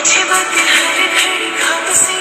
मुझे बातें हर घड़ी ख्वाब से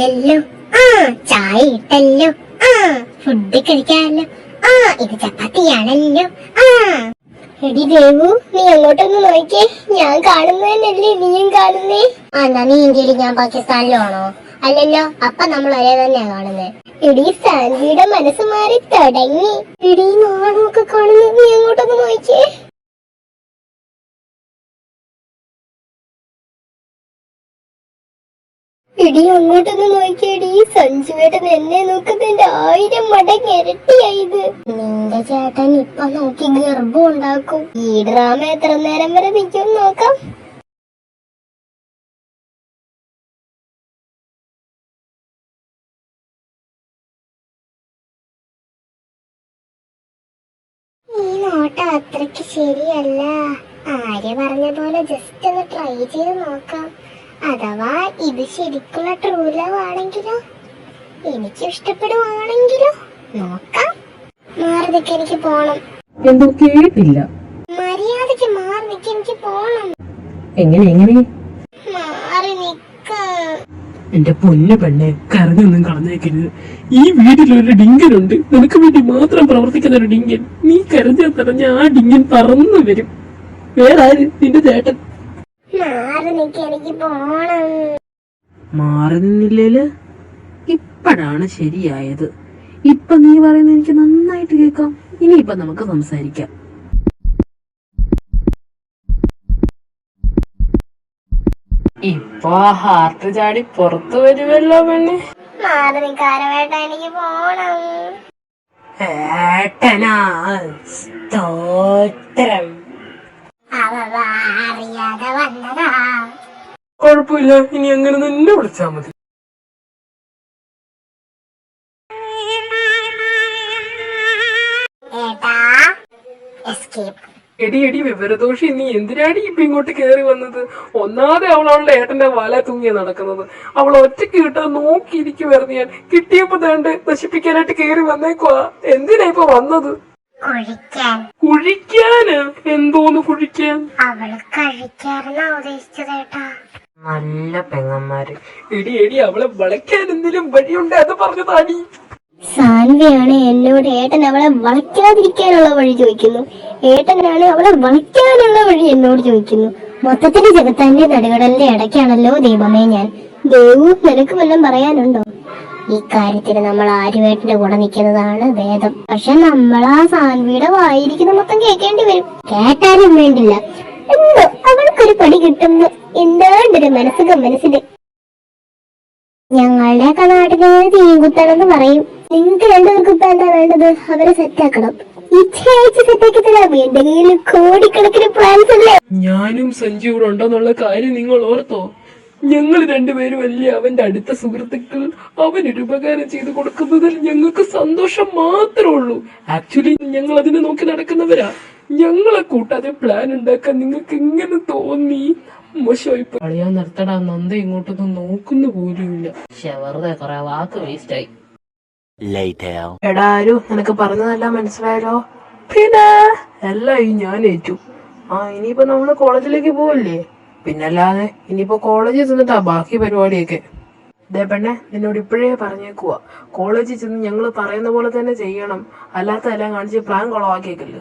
രാവിലെ ആ ചായ ഇട്ടല്ലോ. ആ ഫുഡ് കഴിക്കാമല്ലോ. ആ ഇത് ചപ്പാത്തിയാണല്ലോ. ആ. എടി ദേവു നീ അങ്ങോട്ടൊന്ന് നോക്കിയേ. ഞാൻ കാണുന്നതന്നല്ലേ നീയും കാണുന്നേ? ആ എന്നാ നീ ഇന്ത്യയിൽ ഞാൻ പാകിസ്ഥാനിലാണോ? അല്ലല്ലോ അപ്പൊ നമ്മൾ ഒരേ തന്നെയാ കാണുന്നത് എടി സാൻവിയുടെ മനസ്സ് മാറി തുടങ്ങി. എടി നാളൊക്കെ കാണുന്നത് നീ അങ്ങോട്ടൊന്ന് നോക്കിയേ. ഇടി അങ്ങോട്ടൊന്ന് നോക്കിയടി. സഞ്ജുവേട്ടൻ എന്നെ നോക്കുന്നതിന്റെ ആയിരം മടങ്ങ് ഇരട്ടിയായത്. നിന്റെ ചേട്ടൻ ഇപ്പൊ നോക്കി ഗർഭം ഉണ്ടാക്കും. ഈ ഡ്രാമ എത്ര നേരം വരെ നിൽക്കും നോക്കാം. ഈ നോട്ടം അത്രയ്ക്ക് ശരിയല്ല. ആര്യ പറഞ്ഞ പോലെ ജസ്റ്റ് ഒന്ന് ട്രൈ ചെയ്ത് നോക്കാം. അഥവാ ഇത് ശരിക്കുള്ള ട്രൂ ലവ് ആണെങ്കിലോ? എനിക്ക് ഇഷ്ടപ്പെടുവാണെങ്കിലോ? നോക്കാം. മാറി നിൽക്കാൻ എനിക്ക് പോണം. എന്തോ കേട്ടില്ല. മര്യാദയ്ക്ക് മാറി എനിക്ക് പോണം. എങ്ങനെ എങ്ങനെ? മാറി നിക്ക എന്റെ പൊന്നു പെണ്ണെ കരഞ്ഞൊന്നും കളഞ്ഞേക്കരുത്. ഈ വീട്ടിലൊരു ഡിങ്കനുണ്ട്. നിനക്ക് വേണ്ടി മാത്രം പ്രവർത്തിക്കുന്ന ഒരു ഡിങ്കൻ. നീ കരഞ്ഞ തറഞ്ഞ ആ ഡിങ്കൻ പറന്നു വരും. വേറെ ആര്? നിന്റെ ചേട്ടൻ. മാറി നിൽക്കാൻ എനിക്ക് പോണം. മാറി നിന്നില്ലേൽ ഇപ്പഴാണ് ശരിയായത്. ഇപ്പൊ നീ പറയുന്നത് എനിക്ക് നന്നായിട്ട് കേൾക്കാം. ഇനിയിപ്പൊ നമുക്ക് സംസാരിക്കാം. ഇപ്പൊ ഹാർട്ട് ചാടി പുറത്തു വരുമല്ലോ പെണ്ണെ മാറി നിൽക്കാരവേട്ട എനിക്ക് പോണം. ഏട്ടനാ സ്തോത്രം. അറിയാതെ വന്നതാ. കുഴപ്പമില്ല. ഇനി അങ്ങനെ തന്നെ വിളിച്ചാ മതി. എടി എടി വിവരദോഷി നീ എന്തിനാടി ഇപ്പൊ ഇങ്ങോട്ട് കേറി വന്നത്? ഒന്നാതെ അവൾ അവളുടെ ഏട്ടന്റെ വല തൂങ്ങിയ നടക്കുന്നത്. അവൾ ഒറ്റയ്ക്ക് കിട്ടാൻ നോക്കിയിരിക്കുവായിരുന്നു ഞാൻ. കിട്ടിയപ്പോ തേണ്ട നശിപ്പിക്കാനായിട്ട് കേറി വന്നേക്കുവാ. എന്തിനാ ഇപ്പൊ വന്നത്? കുഴിക്കാൻ. കുഴിക്കാന്? എന്തോന്ന് കുഴിക്കാൻ? അവൾ കഴിക്കാറുന്നാ ഉദ്ദേശിച്ചതേട്ടാ നല്ല പെങ്ങന്മാര്. എടി എടി അവളെ വളയ്ക്കാൻ എന്തെങ്കിലും വഴിയുണ്ട് അത് പറഞ്ഞു താടി. സാൻവിയാണ് എന്നോട് ഏട്ടൻ അവളെ വളയ്ക്കാതിരിക്കാനുള്ള വഴി ചോദിക്കുന്നു. ഏട്ടനാണ് അവളെ വളയ്ക്കാനുള്ള വഴി എന്നോട് ചോദിക്കുന്നു. മൊത്തത്തിന്റെ ജഗത്താന്റെ നടുകടലിന്റെ ഇടയ്ക്കാണല്ലോ ദൈവമേ ഞാൻ. ദേവു നിനക്ക് വല്ലതും പറയാനുണ്ടോ? ഈ കാര്യത്തിന് നമ്മൾ ആര്യവേട്ടിന്റെ കൂടെ നിൽക്കുന്നതാണ് ഭേദം. പക്ഷെ നമ്മൾ ആ സാൻവിയുടെ വായിരിക്കുന്ന മൊത്തം കേൾക്കേണ്ടി വരും. കേട്ടാലും വേണ്ടില്ല. എന്തോ അവൾക്കൊരു പണി കിട്ടുന്നു എന്താണ്ടൊരു മനസ്സ് മനസ്സിൽ ഞങ്ങളുടെയൊക്കെ നാട്ടിലെ തീകുത്തണെന്ന് പറയും. നിങ്ങൾക്ക് രണ്ടുപേർക്കും ഇപ്പൊ എന്താ വേണ്ടത്? അവരെ സെറ്റാക്കണം കോടിക്കണക്കിന് പ്ലാൻസ് അല്ലേ? ഞാനും സഞ്ജു കൂടെ ഉണ്ടെന്നുള്ള കാര്യം നിങ്ങൾ ഓർത്തോ? ഞങ്ങൾ രണ്ടുപേരും അല്ലേ അവന്റെ അടുത്ത സുഹൃത്തുക്കൾ? അവനൊരു ഉപകാരം ചെയ്തു കൊടുക്കുന്നതിൽ ഞങ്ങൾക്ക് സന്തോഷം മാത്രമേ ഉള്ളൂ. ആക്ച്വലി ഞങ്ങൾ അതിനെ നോക്കി നടക്കുന്നവരാ. ഞങ്ങളെ കൂട്ടാതെ പ്ലാൻ ഉണ്ടാക്കാൻ നിങ്ങൾക്ക് എങ്ങനെ തോന്നി? മോശമായി നിർത്തടാ. നന്ദ ഇങ്ങോട്ടൊന്നും നോക്കുന്നു പോലുമില്ല. പക്ഷെ വെറുതെ കുറെ വാക്ക് വേസ്റ്റ് ആയി. എടാ ആരു നിനക്ക് പറഞ്ഞതെല്ലാം മനസ്സിലായല്ലോ? പിന്നെ എല്ലാം ഈ ഞാൻ ഏറ്റു. ആ ഇനിയിപ്പോ നമ്മൾ കോളേജിലേക്ക് പോവല്ലേ? പിന്നല്ലാതെ ഇനിയിപ്പോ കോളേജിൽ ചെന്നിട്ടാ ബാക്കി പരിപാടിയൊക്കെ. ദേ പെണ്ണെ നിന്നോട് ഇപ്പോഴേ പറഞ്ഞേക്കുക കോളേജിൽ ചെന്ന് ഞങ്ങൾ പറയുന്ന പോലെ തന്നെ ചെയ്യണം. അല്ലാത്ത എല്ലാം കാണിച്ച് പ്ലാൻ കുളവാക്കിയേക്കല്ലേ.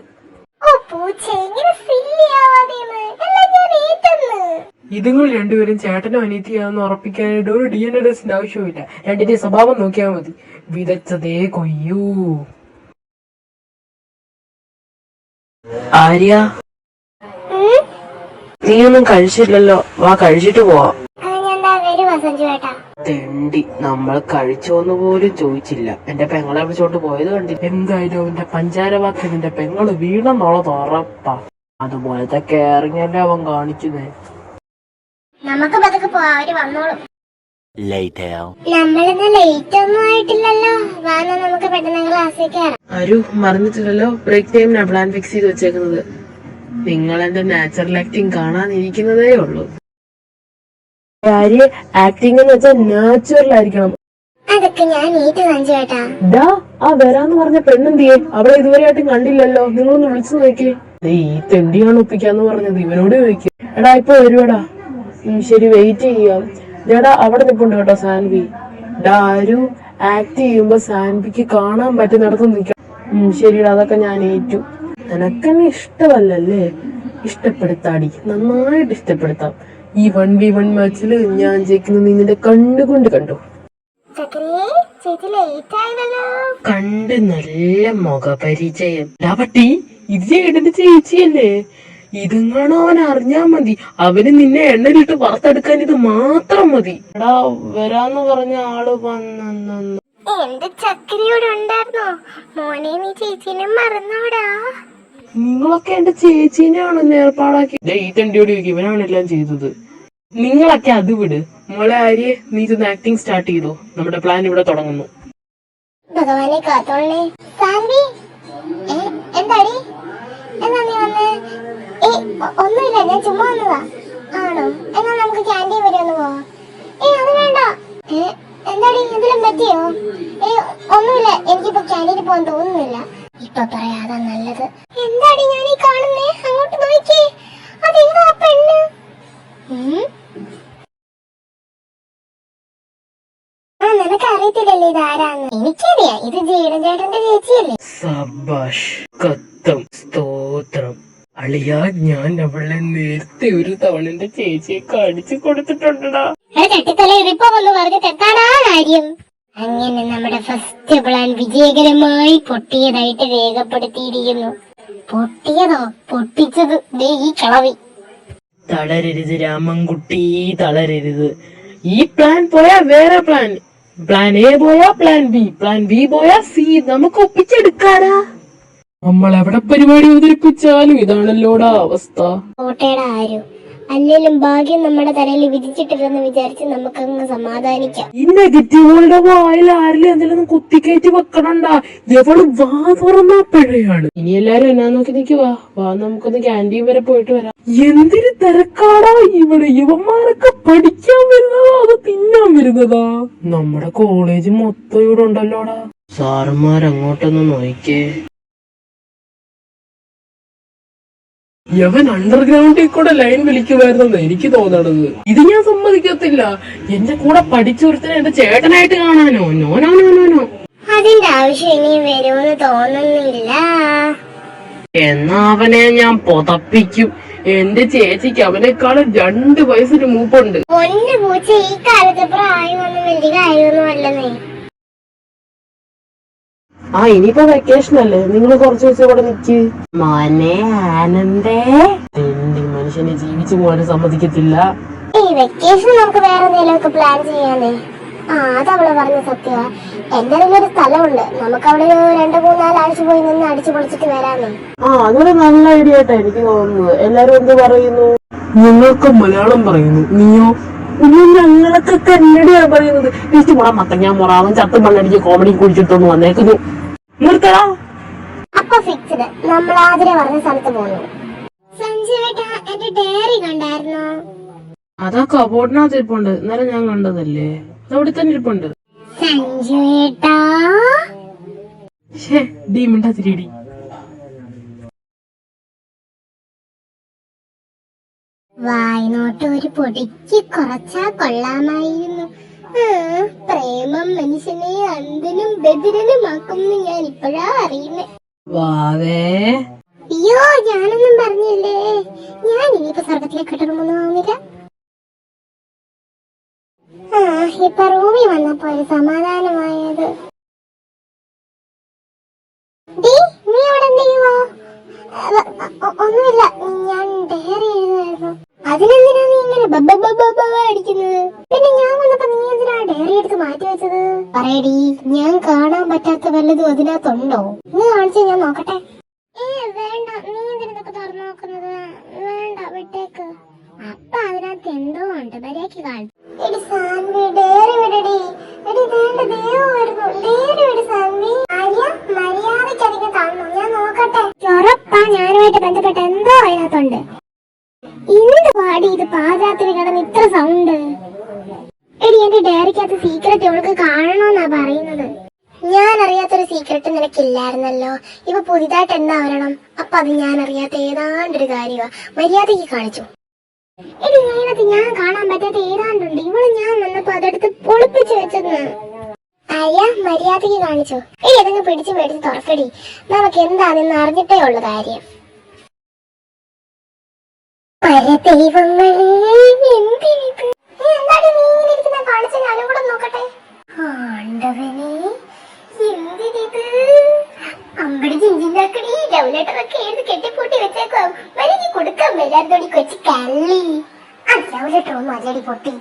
ഇതുങ്ങൾ രണ്ടുപേരും ചേട്ടനും അനീതിയാണെന്ന് ഉറപ്പിക്കാനായിട്ട് ഒരു ഡി എൻ എ ടെസ്റ്റിന്റെ ആവശ്യമില്ല രണ്ടിന്റെ സ്വഭാവം നോക്കിയാൽ മതി. വിതച്ചതേ കൊയ്യൂ. ആര്യ? നീയൊന്നും കഴിച്ചില്ലല്ലോ. വാ കഴിച്ചിട്ട് പോവാണ്ടി തെണ്ടി നമ്മൾ കഴിച്ചോന്ന് പോലും ചോദിച്ചില്ല. എന്റെ പെങ്ങളെ വിളിച്ചോണ്ട് പോയത് കണ്ടില്ല. എന്തായാലും അവന്റെ പഞ്ചാര വാക്കിൽ നിന്റെ പെങ്ങൾ വീണെന്നുള്ളത് ഉറപ്പാ. അതുപോലത്തെ കേറിങ്ങല്ലേ അല്ലേ അവൻ കാണിച്ചത്? നമുക്ക് പതുക്കെ പോവാ അവർ വന്നോളും. Later. നമ്മളിന്ന് ലേറ്റ് ഒന്നും ആയിട്ടില്ലല്ലോ. വാന്ന നമുക്ക് പെട്ടെന്ന് ക്ലാസ്സിൽ കയറാം ആരു മറന്നിട്ടില്ലല്ലോ. ബ്രേക്ക് ടൈമിനാ പ്ലാൻ ഫിക്സ് ചെയ്ത് വെച്ചേക്കുന്നത്. നിങ്ങൾ എന്റെ നാച്ചുറൽ ആക്ടിങ് കാണാനിരിക്കുന്നതേ ഉള്ളൂ. കാര്യം ആക്ടിങ് എന്ന് വെച്ചാൽ നാച്ചുറൽ ആയിരിക്കണം. അതൊക്കെ ഞാൻ ഏട്ടാ ആ വരാന്ന് പറഞ്ഞ പെണ്ണെന്തിയെ? അവളെ ഇതുവരെ ഇതുവരെയായിട്ടും കണ്ടില്ലല്ലോ. നിങ്ങളൊന്ന് വിളിച്ചു നോക്കിയേ ദേ, ഈ തെണ്ടിയാണ് ഒപ്പിക്കാന്ന് പറഞ്ഞത്. ഇവനോട് ചോദിക്കും. എടാ ഇപ്പൊ വരുവടാ. ശരി വെയിറ്റ് ചെയ്യാം. എടാ അവിടെ നിപ്പുണ്ട് കേട്ടോ സാൻവി. ഡാ ആരു ആക്ട് ചെയ്യുമ്പോ സാൻവിക്ക് കാണാൻ പറ്റുന്നിടത്ത് നിൽക്കണം ഉം, ശരിടാ അതൊക്കെ ഞാൻ ഏറ്റു. നിനക്കെന്നെ ഇഷ്ടമല്ലല്ലേ? ഇഷ്ടപ്പെടുത്താടി. നന്നായിട്ട് ഇഷ്ടപ്പെടുത്താം. ഈ വൺ വി വൺ മാച്ചിൽ ഞാൻ ജയിക്കുന്നത് നീ നിന്റെ കണ്ടുകൊണ്ട് കണ്ടു കണ്ട് നല്ല മുഖപരിചയം. ഡാ പട്ടി ഇത് ചേട്ടന്റെ ചേച്ചിയല്ലേ? ഇതെങ്ങാണോ അവൻ അറിഞ്ഞാ മതി. അവന് നിന്നെ എണ്ണയിലിട്ട് വറുത്തെടുക്കാൻ ഇത് മാത്രം മതി. എടാ വരാന്ന് പറഞ്ഞ ആൾ വന്നു എന്റെ ചക്കരയോട് ഉണ്ടായിരുന്നോ? മോനെ നീ ചേച്ചിനെ മറന്നോടാ. നിങ്ങളൊക്കെ എന്റെ ചേച്ചീനെയാണ് ഏർപ്പാടാക്കി ദേ, ഈ തണ്ടിയോട് ചോദിക്കും ഇവനാണ് എല്ലാം ചെയ്തത്. നിങ്ങളൊക്കെ അത് വിട്. മോളെ ആര്യെ നീ ഇതൊന്ന് ആക്ടിങ് സ്റ്റാർട്ട് ചെയ്തോ. നമ്മുടെ പ്ലാൻ ഇവിടെ തുടങ്ങുന്നു. ഭഗവാനെ കാത്തോളേ സാൻവി എന്താടി? എന്നാ നീ വന്ന് ഏ ഒന്നുമില്ല ഞാൻ ചുമ്മാ വന്നതാ. ആണോ? എന്നാ നമുക്ക് ക്യാന്റീൻ വരെ ഒന്ന് പോവാം. ഏ അത് വേണ്ട. എന്താടി എന്തെങ്കിലും പറ്റിയോ? ഏ ഒന്നുമില്ല എനിക്കിപ്പോ ക്യാന്റീനിൽ പോകാൻ തോന്നുന്നില്ല. ഇപ്പൊ പറയാതാ നല്ലത് എന്താടി ഞാൻ ഈ കാണുന്നേ അങ്ങോട്ട് നോക്കിയേ അതേതാ ആ പെണ്ണ് ഉം? ആ നിനക്ക് അറിയത്തില്ലല്ലേ ഇത് എനിക്കറിയാം. ഇത് ജീവൻ ചേട്ടന്റെ ചേച്ചിയല്ലേ? സബാഷ് കത്തം സ്തോത്രം. അളിയ ഞാൻ അവളെ നേരത്തെ ഒരു തവണ എന്റെ ചേച്ചിയെ കാണിച്ചു കൊടുത്തിട്ടുണ്ടടാ. എടാ ചട്ടിത്തല ഇറിപ്പോ വന്ന്? പറഞ്ഞ തെറ്റാടാ കാര്യം. അങ്ങനെ നമ്മുടെ ഫസ്റ്റ് പ്ലാൻ വിജയകരമായി പൊട്ടിയതായിട്ട് രേഖപ്പെടുത്തിയിരിക്കുന്നു. പൊട്ടിയതോ? പൊട്ടിച്ചത് ദേ ഈ കളവി. തളരരുത് രാമൻകുട്ടി തളരരുത്. ഈ പ്ലാൻ പോയാ വേറെ പ്ലാൻ പ്ലാൻ എ പോയാ പ്ലാൻ ബി പ്ലാൻ ബി പോയാ സി നമുക്ക് ഒപ്പിച്ചെടുക്കാടാ നമ്മൾ എവിടെ പരിപാടി അവതരിപ്പിച്ചാലും ഇതാണല്ലോടാ അവസ്ഥ. കോട്ടയുടെ ആരും അല്ലെങ്കിലും ഭാഗ്യം നമ്മുടെ തലയിൽ വിധിച്ചിട്ടില്ലെന്ന് വിചാരിച്ച് നമുക്കങ്ങ് സമാധാനിക്കാം. ഈ നെഗറ്റീവുകളുടെ വായിൽ ആരിലും എന്തെങ്കിലും കുത്തിക്കയറ്റി വെക്കണണ്ട? എവൾ വാ തുറന്നാ പിഴയാണ്. ഇനി എല്ലാരും എന്നാ നോക്കി നിക്കുവാ? വാ നമുക്കൊന്ന് ക്യാന്റീൻ വരെ പോയിട്ട് വരാം. എന്തൊരു തിരക്കാടാ ഇവിടെ? യുവന്മാരൊക്കെ പഠിക്കാൻ വരുന്നതാ അത് തിന്നാൻ വരുന്നതാ? നമ്മുടെ കോളേജ് മൊത്തം ഇവിടെ ഉണ്ടല്ലോടാ. സാറന്മാരങ്ങോട്ടൊന്ന് നോക്കിയേ യവൻ അണ്ടർഗ്രൗണ്ടിൽ കൂടെ ലൈൻ വിളിക്കുമായിരുന്നെന്ന് എനിക്ക് തോന്നണത്. ഇത് ഞാൻ സമ്മതിക്കത്തില്ല. എന്റെ കൂടെ പഠിച്ചൊരുത്തനെ എന്റെ ചേട്ടനായിട്ട് കാണാനോ? No no no no no. അതിന്റെ ആവശ്യം ഇനിയും വരുമെന്ന് തോന്നുന്നില്ല. എന്നാ അവനെ ഞാൻ പുതപ്പിക്കും. എന്റെ ചേച്ചിക്ക് അവനേക്കാളും രണ്ട് വയസ്സിന് മൂപ്പുണ്ട്. പൊന്നു പൂച്ച ഈ കാലത്ത് പ്രായമൊന്നും വലിയ കാര്യമൊന്നും അല്ലെന്നേ. ആ ഇനിയിപ്പോ വെക്കേഷൻ അല്ലേ? നിങ്ങൾ കുറച്ച് ദിവസം ഇവിടെ നിക്ക്. മോനെ ആനന്ദേ. എന്റെ മനുഷ്യനെ ജീവിച്ചു പോകാനും സമ്മതിക്കത്തില്ല. ഈ വെക്കേഷൻ നമുക്ക് വേറെ എന്തെങ്കിലുമൊക്കെ പ്ലാൻ ചെയ്യാനേ? ആ അതവൾ പറഞ്ഞ സത്യ എന്റെ ഒരു സ്ഥലമുണ്ട്. നമുക്ക് അവിടെ രണ്ടു മൂന്നാലാഴ്ച പോയി നിന്ന് അടിച്ചു പൊളിച്ചിട്ട് വരാന്നേ ആ അതൊരു നല്ല ഐഡിയ ആയിട്ടാ എനിക്ക് തോന്നുന്നത്. എല്ലാരും എന്ത് പറയുന്നു? നിങ്ങൾക്ക് മലയാളം പറയുന്നു. നീയോ? ഇനി ഞങ്ങളൊക്കെ കന്നഡയാണ് പറയുന്നത്. ടീസ്റ്റ് മുറ മത്തങ്ങ മുറ അവൻ ചത്തും മണ്ണടിച്ച് കോമഡി കുടിച്ചിട്ടൊന്ന് വന്നേക്കുന്നു. നിർത്തടാ. അപ്പൊ ഫിക്സ്ഡ് നമ്മൾ ആതിരെ പറഞ്ഞ സ്ഥലത്ത് പോകുന്നു സഞ്ജയേട്ടാ എന്റെ ഡയറി കണ്ടായിരുന്നോ? അതാ കബോർഡിനകത്ത് ഇരിപ്പുണ്ട് ഇന്നലെ ഞാൻ കണ്ടതല്ലേ? അതവിടെ തന്നെ ഇരിപ്പുണ്ട്. സഞ്ജയേട്ടാ ഷേ ഡീ മിണ്ടാതിരിടി വായ്നോട്ട് ഒരു പൊടിക്ക് കുറച്ചാ കൊള്ളാമായിരുന്നു. പ്രേമം മനുഷ്യനെ അന്ധനും ബദിരനുമാക്കുമെന്ന് ഞാൻ ഇപ്പോഴാ അറിയുന്നേ. വാവേ. അയ്യോ ഞാനൊന്നും പറഞ്ഞില്ലേ? ഞാൻ ഇനിയിപ്പോ സ്വർഗത്തിലേക്ക് ഇടണമെന്ന് തോന്നില്ല ആ ഇപ്പൊ റൂമിൽ വന്നപ്പോ ഒരു സമാധാനമായത്. നീ അവിടെ എന്ത് ചെയ്യുവാ? അവ, ഒ- ഒന്നുമില്ല ഞാൻ ഡയറി എഴുതുമായിരുന്നു അതിനെന്തിനാ നീ ഇങ്ങനെ അടിക്കുന്നത്? പിന്നെ ഞാൻ വന്നപ്പോ നീ എന്തിനാ ഡയറി എടുത്ത് മാറ്റി വെച്ചത്? പറയടി ഞാൻ കാണാൻ പറ്റാത്ത വല്ലതും അതിനകത്തുണ്ടോ? നീ കാണിച്ചു ഞാൻ നോക്കട്ടെ. ഏ വേണ്ട. നീ എന്തിനൊക്കെ തുറന്നു നോക്കുന്നത്? വേണ്ട വിട്ടേക്ക്. അപ്പ അതിനകത്ത് എന്തോ ഉണ്ട്. മര്യാദയ്ക്ക് കാണിച്ചു എടി സാൻവി ഡയറി വിടടി എടി വേണ്ട ദേവ വരുന്നു ഡയറി വിട് സാൻവി ആര്യ മര്യാദയ്ക്ക് അധികം തന്നു ഞാൻ നോക്കട്ടെ ഉറപ്പാ ഞാനുമായിട്ട് ബന്ധപ്പെട്ട എന്തോ അതിനകത്തുണ്ട് എന്ത് പാടി ഇത് പാദയാത്ര കിടന്ന് ഇത്ര സൗണ്ട് എടി എന്റെ ഡയറിക്കകത്ത് സീക്രട്ട് അവൾക്ക് കാണണമെന്നാ പറയുന്നത് ഞാൻ അറിയാത്തൊരു സീക്രട്ട് നിനക്കില്ലായിരുന്നല്ലോ ഇപ്പൊ പുതിയതായിട്ട് എന്താ വരണം അപ്പൊ അത് ഞാൻ അറിയാത്ത ഏതാണ്ടൊരു കാര്യമാ മര്യാദയ്ക്ക് കാണിച്ചു. എടി അതിനകത്ത് ഞാൻ കാണാൻ പറ്റാത്ത ഏതാണ്ടുണ്ട്. ഇവൾ ഞാൻ വന്നപ്പോ അതെടുത്ത് പൊളിപ്പിച്ചു വെച്ചെന്ന്. അയ്യ മര്യാദയ്ക്ക് കാണിച്ചു. എടി അതങ്ങ് പിടിച്ചു മേടിച്ച് തുറക്കടി. നമുക്ക് എന്താണെന്ന് അറിഞ്ഞിട്ടേ ഉള്ള കാര്യം. പരദൈവങ്ങളെ കൂടെ നോക്കട്ടെ. ആണ്ടവനെ എന്തിനിത്? അമ്പടി ജിഞ്ചിണ്ടാക്കടി ലവ് ലെറ്റർ ഒക്കെ എഴുതി കെട്ടിപ്പൂട്ടി വെച്ചേക്കോ? എനിക്ക് കൊടുക്കാൻ മേലാർത്തോടി കൊച്ചു കള്ളി. ആ ലവ് ലെറ്റർ ഒന്നും അല്ലടി പൊട്ടി.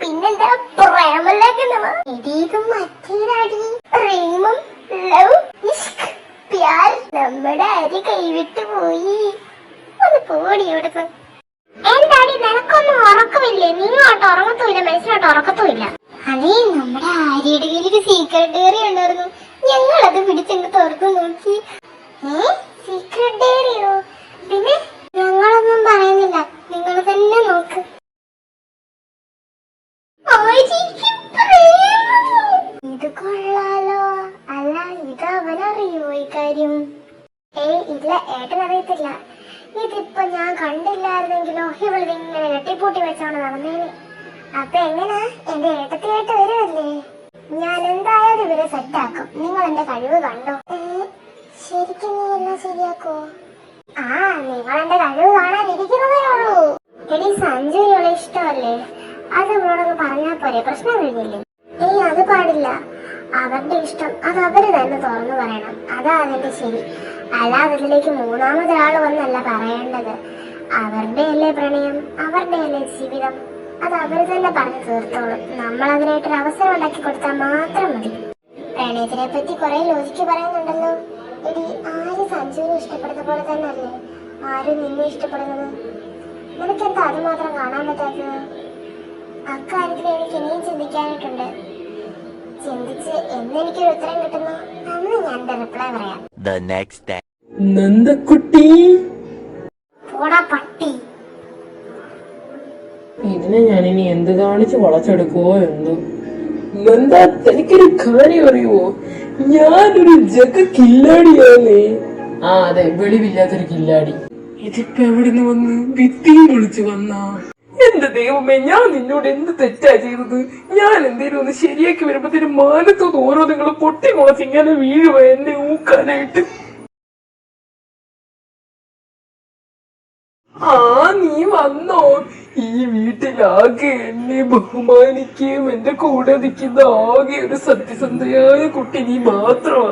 പിന്നെന്താ പ്രേമലേഖനമ ഇത് മറ്റേതാടി പ്രേമം ലവ് ഇഷ്ക് പ്യാർ നമ്മുടെ അരി കൈവിട്ടു പോയി. ഒന്ന് പോടി ഇവിടുന്ന്. എന്താടി നിനക്കൊന്നും ഉറക്കമില്ലേ? നീ അങ്ങോട്ട് ഉറങ്ങത്തൂല്ല മനസ്സിലോട്ട് ഉറക്കത്തുമില്ല അതേ നമ്മുടെ ആര്യയുടെ കയ്യിൽ ഒരു സീക്രട്ട് ഡയറി ഉണ്ടായിരുന്നു ഞങ്ങൾ അത് പിടിച്ചെങ്ങ് തുറന്നു എടി സഞ്ജുവിനോട് ഇഷ്ടമല്ലേ? അത് അവളോടൊന്ന് പറഞ്ഞാൽ പോരെ പ്രശ്നം കഴിഞ്ഞില്ലേ? ഏയ് അത് പാടില്ല. അവരുടെ ഇഷ്ടം അത് അവർ തന്നെ തുറന്നു പറയണം. അതാ അതിന്റെ ശരി. അല്ലാതെ അതിലേക്ക് മൂന്നാമതൊരാൾ വന്നല്ല പറയേണ്ടത്. അവരുടെ അല്ലേ പ്രണയം? അവരുടെ അല്ലേ ജീവിതം? അത് അവർ തന്നെ പറഞ്ഞു തീർത്തോളും. നമ്മൾ അതിനായിട്ടൊരു അവസരം ഉണ്ടാക്കി കൊടുത്താൽ മാത്രം മതി. പ്രണയത്തിനെ പറ്റി കുറെ ലോജിക്ക് പറയുന്നുണ്ടല്ലോ. എടി ആര് സഞ്ജുവിനെ ഇഷ്ടപ്പെടുന്ന പോലെ തന്നെ അല്ലേ ആര് നിന്നെ ഇഷ്ടപ്പെടുന്നത്? നിനക്കെന്താ അത് മാത്രം കാണാൻ പറ്റാത്തത്? അക്കാര്യത്തിൽ എനിക്ക് ഇനിയും ചിന്തിക്കാനായിട്ടുണ്ട് ചിന്തിച്ച് എന്നെനിക്കൊരു ഉത്തരം കിട്ടുന്നു. അന്ന് ഞാൻ എന്റെ റിപ്ലൈ പറയാം. The next day. നന്ദക്കുട്ടി. പോടാ പട്ടി. ഇതിനെ ഞാൻ ഇനി എന്ത് കാണിച്ച് വളച്ചെടുക്കുവോ എന്തോ. നന്ദ തനിക്കൊരു കാര്യം അറിയുവോ? ഞാനൊരു ജഗ കില്ലാടിയാണ്. ആ അതെ വെളിവില്ലാത്തൊരു കില്ലാടി. ഇതിപ്പോ എവിടുന്ന് വന്ന് ഭിത്തിയും വിളിച്ചു വന്ന? എന്റെ ദൈവമേ ഞാൻ നിന്നോട് എന്ത് തെറ്റാ ചെയ്തത്? ഞാൻ എന്തേലും ഒന്ന് ശരിയാക്കി വരുമ്പോഴത്തേനും മാനത്തോന്ന് ഓരോ നിങ്ങൾ പൊട്ടി മുളച്ച് ഇങ്ങനെ വീഴുവ എന്നെ ഊക്കാനായിട്ട്. ആ നീ വന്നോ? ഈ വീട്ടിലാകെ എന്നെ ബഹുമാനിക്കുകയും എന്റെ കൂടെ നിൽക്കുന്ന ആകെ ഒരു സത്യസന്ധയായ കുട്ടി നീ മാത്രമാ.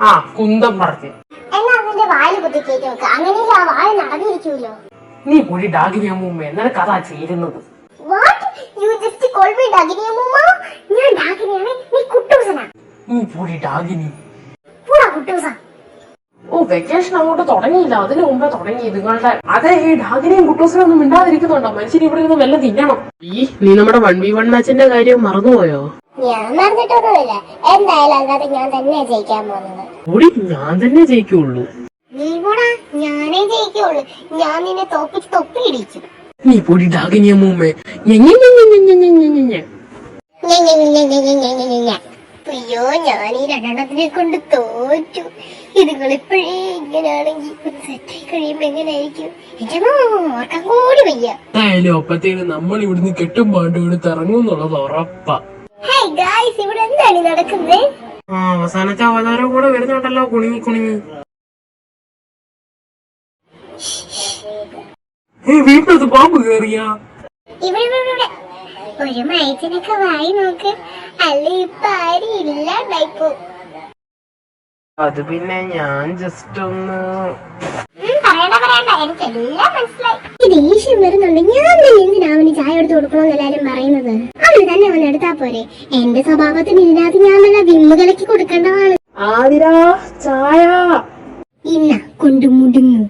ആ കുന്തം പറഞ്ഞു. വാൽ കുത്തി കയറ്റി വെക്ക. അങ്ങനെയെങ്കിൽ ആ വാൽ നടന്നിരിക്കൂലോ? നീ പോയി ഡാഗിനി അമ്മൂമ്മ നിനക്ക് അതാ ചേരുന്നത്. What you just call me ഞാൻ ഡാഗിനിയാണ്. നീ കുട്ടൂസനാ. നീ പോയി ഡാഗിനി. പൂടാ കുട്ടൂസ. ഓ വെക്കേഷൻ അങ്ങോട്ട് തുടങ്ങിയില്ല. അതിനു മുമ്പേ തുടങ്ങി നിങ്ങളുടെ. അതെ ഈ ഡാഗിനിയും കുട്ടൂസിനും ഒന്നും മിണ്ടാതിരിക്കുന്നുണ്ടോ? മനുഷ്യൻ ഇവിടെ നിന്ന് വല്ലതും തിന്നണം. ഈ നീ നമ്മുടെ വൺ വി വൺ മാച്ചിന്റെ കാര്യം മറന്നുപോയോ? ഞാൻ മറന്നിട്ടൊന്നുമില്ല. എന്തായാലും അതിനകത്ത് ഞാൻ തന്നെ ജയിക്കാൻ പോകുന്നത്. ഞാൻ തന്നെ ജയിക്കുള്ളൂ. നീ കൂടാ ഞാനേ ജയിക്കുള്ളൂ ഞാൻ നിന്നെ അയ്യോ ഞാൻ ഈ രണ്ടെണ്ണത്തിനെ കൊണ്ട് തോറ്റു ഇതുങ്ങൾ ഇപ്പോഴേ ഇങ്ങനെയാണെങ്കിൽ സെറ്റായി കഴിയുമ്പോ എങ്ങനെയായിരിക്കും വയ്യ ആയാലും അപ്പത്തേന് നമ്മൾ ഇവിടുന്ന് കെട്ടും പാണ്ടും എടുത്ത് ഉറപ്പാ ഹേ ഇവിടെ എന്താണ് നടക്കുന്നത് ആ അവസാനത്തെ അവതാരം കൂടെ വരുന്നുണ്ടല്ലോ കുണുങ്ങി കുണുങ്ങി വീട്ടിലത് പാമ്പ് കേറിയാ? ഇവിടെ ഇവിടെ ഇവിടെ. ഒരു മയത്തിനൊക്കെ വായി നോക്ക്. അല്ല ഇപ്പൊ ആരും ഇല്ലാണ്ടായിപ്പോ. അത് പിന്നെ ഞാൻ ജസ്റ്റ് ഒന്ന് പറയണ്ട പറയണ്ട. എനിക്ക് എല്ലാം മനസ്സിലായി. ഈ ദേഷ്യം വരുന്നുണ്ട്. ഞാൻ തന്നെ എന്തിനാ അവന് ചായ എടുത്ത് കൊടുക്കണം എല്ലാരും പറയുന്നത്? അവന് തന്നെ അവൻ എടുത്താ പോരെ. എന്റെ സ്വഭാവത്തിന് ഇതിനകത്ത് ഞാൻ നല്ല വിമ്മ് കലക്കി കൊടുക്കേണ്ടതാണ്. ആതിരാ ചായ. ഇന്ന കൊണ്ടു മുടുങ്ങു.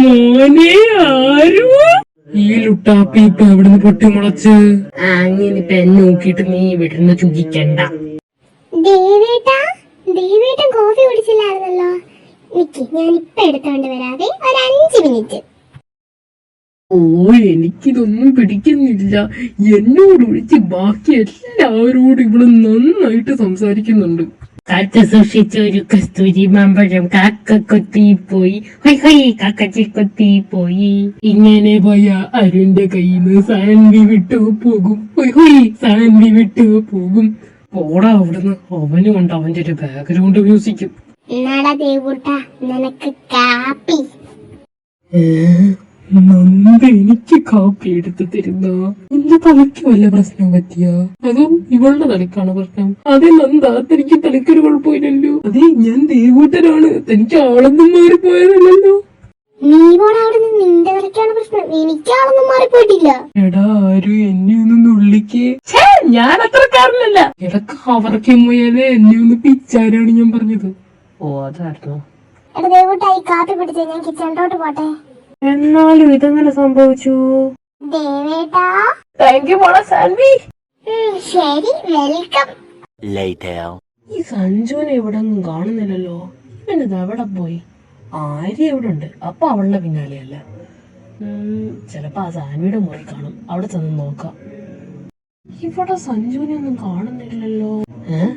മോനെ ആരും ഈ ലുട്ടാപ്പി ഇപ്പൊ എവിടുന്ന് പൊട്ടിമുളച്ച് അങ്ങനെ ഇപ്പൊ എന്നെ നോക്കിയിട്ട് നീ ഇവിടുന്ന് ചുകിക്കണ്ട ദേവേട്ടാ ദേവേട്ടൻ കോഫി കുടിച്ചില്ലായിരുന്നല്ലോ. നിക്ക് ഞാൻ ഇപ്പൊ എടുത്തോണ്ട് വരാതെ ഒരു അഞ്ച് മിനിറ്റ്. ഓ എനിക്കിതൊന്നും പിടിക്കുന്നില്ല. എന്നോട് ഒഴിച്ച് ബാക്കി എല്ലാവരോടും ഇവിടെ നന്നായിട്ട് സംസാരിക്കുന്നുണ്ട്. കാറ്റ് സൂക്ഷിച്ച ഒരു കസ്തൂരി മാമ്പഴം കാക്ക കൊത്തിപ്പോയി ഹൈ ഹൈ കാക്കച്ചി കൊത്തിപ്പോയി ഇങ്ങനെ പോയ അരുന്റെ കയ്യിൽ നിന്ന് സാൻവി വിട്ടു പോകും. ഹൈ ഹൈ സാൻവി വിട്ടു പോകും. പോടാ അവിടുന്ന്. അവനും ഉണ്ട് അവന്റെ ഒരു ബാക്ക്ഗ്രൗണ്ട് മ്യൂസിക്കും. നിനക്ക് കാപ്പി. നന്ദ എനിക്ക് കാപ്പി എടുത്തു തരുന്ന. എന്റെ തലയ്ക്ക് വല്ല പ്രശ്നം പറ്റിയ? അതും ഇവളുടെ തലക്കാണ് പ്രശ്നം? അതെ നന്ദ തനിക്ക് തലക്കൊരു കുഴപ്പമില്ലല്ലോ. അതെ ഞാൻ ദേവൂട്ടനാണ്. തനിക്ക് ആളൊന്നും മാറിപ്പോയതല്ലോ നീ നിന്റെ പ്രശ്നം? എനിക്കാളൊന്നും മാറിപ്പോയിട്ടില്ല. എടാ ആരും എന്നെ ഒന്ന് നുള്ളിക്ക്. ഞാൻ അത്രക്കാരനല്ല. ഇടയ്ക്ക് അവർക്ക് പോയാലേ എന്നെ ഒന്ന് പിച്ചാരാണ് ഞാൻ പറഞ്ഞത്. ഓ അതായിരുന്നു. എടാ ദേവൂട്ടായി കാപ്പി പിടിച്ചേ. ഞാൻ കിച്ചണിലോട്ട് പോട്ടെ. എന്നാലും ഇതെങ്ങനെ സംഭവിച്ചു? ദേവേട്ടാ. താങ്ക് യു മോളെ സാൻവി ഉം, ശരി വെൽക്കം. ഈ സഞ്ജുവിനെ ഇവിടെ ഒന്നും കാണുന്നില്ലല്ലോ. ഇവനിത് എവിടെ പോയി? ആര്യ എവിടെ ഉണ്ട്. അപ്പൊ അവളുടെ പിന്നാലെയല്ല? ഉം, ചിലപ്പോ ആ സാൻവിയുടെ മുറി കാണും. അവിടെ ചെന്ന് നോക്കാം. ഇവിടെ സഞ്ജുവിനെ ഒന്നും കാണുന്നില്ലല്ലോ. ഏ?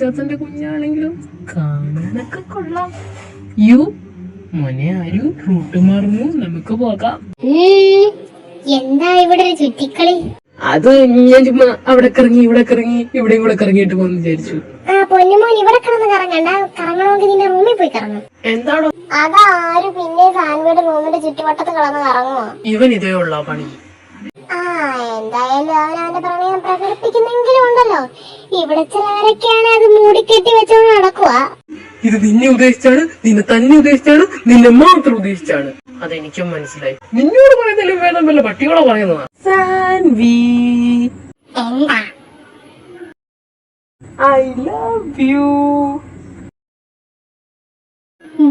കുട്ടിച്ചാത്തന്റെ കുഞ്ഞാണെങ്കിലും കാണാനൊക്കെ കൊള്ളാം. യു മോനെ ആരു റൂട്ട് മാറുന്നു? നമുക്ക് പോകാം. എന്താ ഇവിടെ ചുറ്റിക്കളി? അത് ഞാൻ ചുമ്മാ അവിടെ കറങ്ങി ഇവിടെ കറങ്ങി ഇവിടെയും കൂടെ കറങ്ങിയിട്ട് പോന്ന് വിചാരിച്ചു. ആ പൊന്നുമോൻ ഇവിടെ കിടന്ന് കറങ്ങണ്ട. കറങ്ങണമെങ്കിൽ നിന്റെ റൂമിൽ പോയി കറങ്ങും എന്താണോ? അതാരും പിന്നെ സാൻവിയുടെ റൂമിന്റെ ചുറ്റുവട്ടത്ത് കിടന്ന് കറങ്ങുമോ ഇവൻ ഇതേ ഉള്ള പണി. ആ എന്തായാലും അവൻ അവന്റെ പ്രണയം പ്രകടിപ്പിക്കുന്നെങ്കിലും ഉണ്ടല്ലോ. ഇവിടെ ചിലവരൊക്കെയാണ് അത് മൂടിക്കെട്ടി വെച്ചോണ്ട് നടക്കുക ഇത് നിന്നെ ഉദ്ദേശിച്ചാണ് നിന്നെ തന്നെ ഉദ്ദേശിച്ചാണ് നിന്നെ മാത്രം ഉദ്ദേശിച്ചാണ്. അതെനിക്കും മനസ്സിലായി. നിന്നോട് പറയുന്നതിലും വേണം വല്ല പട്ടികളോ പറയുന്നതാ. സാൻവി. എന്താ? I love you.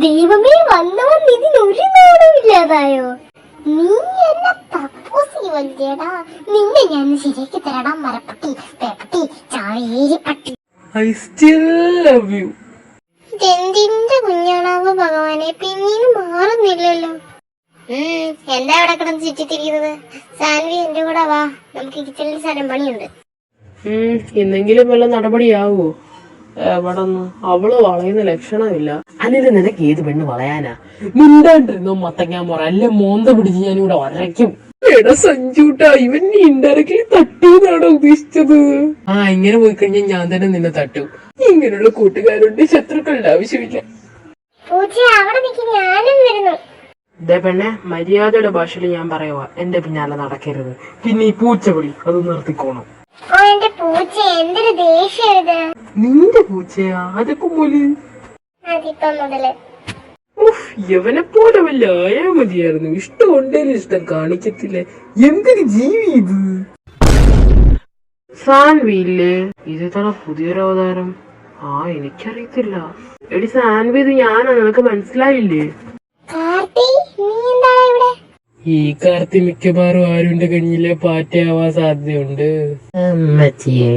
ദൈവമേ വന്നവൻ ഇതിനൊരു നാടും ഇല്ലാതായോ നീ എന്നെ പ്രപ്പോസ് ചെയ്യുവല്ലേടാ നിന്നെ ഞാൻ ശരിയാക്കി തരടാ മരപ്പട്ടി പേപ്പട്ടി ചാവേരിപ്പട്ടി. ഐ സ്റ്റിൽ ലവ് യു എന്തിന്റെ കുഞ്ഞാണാവ് ഭഗവാനെ? പിന്നീട് മാറുന്നില്ലല്ലോ. എന്താ ഇവിടെ കിടന്ന് ചുറ്റിത്തിരിക്കുന്നത് സാൻവി എന്റെ കൂടെ വാ. നമുക്ക് കിച്ചണിൽ സ്ഥലം പണിയുണ്ട്. എന്തെങ്കിലും വല്ല നടപടിയാവോ? എവിടെന്ന് അവൾ വളയുന്ന ലക്ഷണമില്ല. അല്ലെ നിനക്ക് ഏത് പെണ്ണ് വളയാനാ? മിണ്ടാണ്ടിരുന്നോ മത്തങ്ങാൻ പറ അല്ലെ മോന്ത പിടിച്ച് ഞാൻ ഇവിടെ വരയ്ക്കും. എടാ സഞ്ജൂട്ടാ ഇവൻ നീ ഇൻഡയറക്ട്ലി തട്ടൂന്നാണോ ഉദ്ദേശിച്ചത്? ആ ഇങ്ങനെ പോയി കഴിഞ്ഞാൽ ഞാൻ തന്നെ നിന്നെ തട്ടു. ഇങ്ങനെയുള്ള കൂട്ടുകാരുണ്ട് ശത്രുക്കളുടെ ആവശ്യമില്ല. പൂച്ച അവിടെ നിൽക്കി ഞാനും വരുന്നു. ഇതേ പെണ്ണെ മര്യാദയുടെ ഭാഷയിൽ ഞാൻ പറയുക എന്റെ പിന്നാലെ നടക്കരുത്. പിന്നെ ഈ പൂച്ചവിളി അത് നിർത്തിക്കോണം. നിന്റെ പൂച്ചയാ? അതൊക്കെ പോലെ മുതൽ. യവനെ പോലെ വല്ല ആയാ മതിയായിരുന്നു. ഇഷ്ടം ഉണ്ടേലും ഇഷ്ടം കാണിക്കത്തില്ല? എന്തൊരു ജീവി ഇത്? സാൻവിയില്ലേ ഇത് ഇത്തവണ പുതിയൊരു അവതാരം? ആ എനിക്കറിയത്തില്ല. എടി സാൻവി ഇത് ഞാനാ നിനക്ക് മനസ്സിലായില്ലേ? കാർത്തി നീ എന്താണ് ഇവിടെ? ഈ കാർത്തി മിക്കവാറും ആരുണ്ട് കഴിഞ്ഞില്ലേ പാറ്റയാവാൻ സാധ്യതയുണ്ട്. അമ്മച്ചിയെ.